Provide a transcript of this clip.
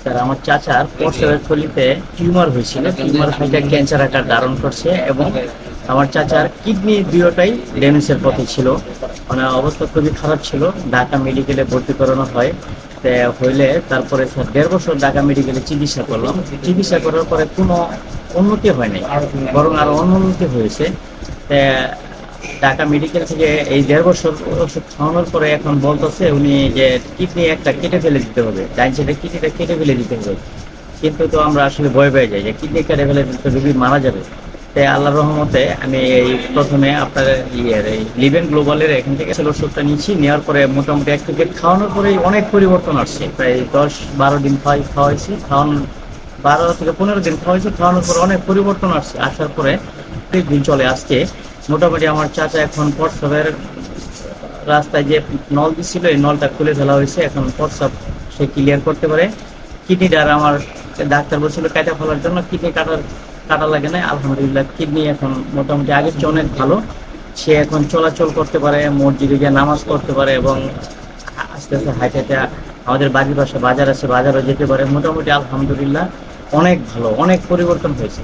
Sir, আমার চাচার প্রস্রাবের থলিতে টিউমার হয়েছিল। টিউমার হয়ে ক্যান্সার আকার ধারণ করছে এবং আমার চাচার কিডনি দুটোটাই ড্যামেজের পথে ছিল। মানে অবস্থা খুবই খারাপ ছিল। ঢাকা মেডিকেলে ভর্তি করানো হয়। হইলে তারপরে স্যার দেড় বছর ঢাকা মেডিকেলে চিকিৎসা করলাম। চিকিৎসা করার পরে কোনো উন্নতি হয়নি বরং আরও অনুন্নতি হয়েছে। ঢাকা মেডিকেল থেকে এই দেড় বছর ওষুধ খাওয়ানোর পরে এখন বলতেছে উনি যে কিডনি একটা কেটে ফেলে দিতে হবে। ডাইন সাইডে কিডনিটা কেটে ফেলে দিতে হবে। কিন্তু তো আমরা আসলে ভয় পেয়ে যাই যে কিডনি কেটে ফেলে দিতে রুগী মারা যাবে। তাই আল্লাহ রহমতে আমি এই প্রথমে আপনার ইয়ের এই লিভেন গ্লোবালের এখান থেকে আসলে ওষুধটা নিয়েছি। নেওয়ার পরে মোটামুটি এক প্যাকেট খাওয়ানোর পরেই অনেক পরিবর্তন আসছে। প্রায় দশ বারো দিন খাওয়াই খাওয়াইছি। খাওয়ান বারো থেকে পনেরো দিন খাওয়াইছি। খাওয়ানোর পরে অনেক পরিবর্তন আসছে। আসার পরে দিন চলে আসছে। মোটামুটি আমার চাচা এখন প্রস্রাবের রাস্তায় যে নল দিছিল, এই নলটা খুলে ফেলা হয়েছে। এখন প্রস্রাব সে ক্লিয়ার করতে পারে। কিডনিটার আমার ডাক্তার বলছিল কাটা ফেলার জন্য কিডনি কাটার কাটা লাগে না আলহামদুলিল্লাহ, কিডনি এখন মোটামুটি আগের চেয়ে অনেক ভালো। সে এখন চলাচল করতে পারে, মসজিদে গিয়ে নামাজ পড়তে পারে এবং আস্তে আস্তে হাইটে হাইটে আমাদের বাড়ির পাশে বাজার আছে, বাজারও যেতে পারে। মোটামুটি আলহামদুলিল্লাহ অনেক ভালো, অনেক পরিবর্তন হয়েছে।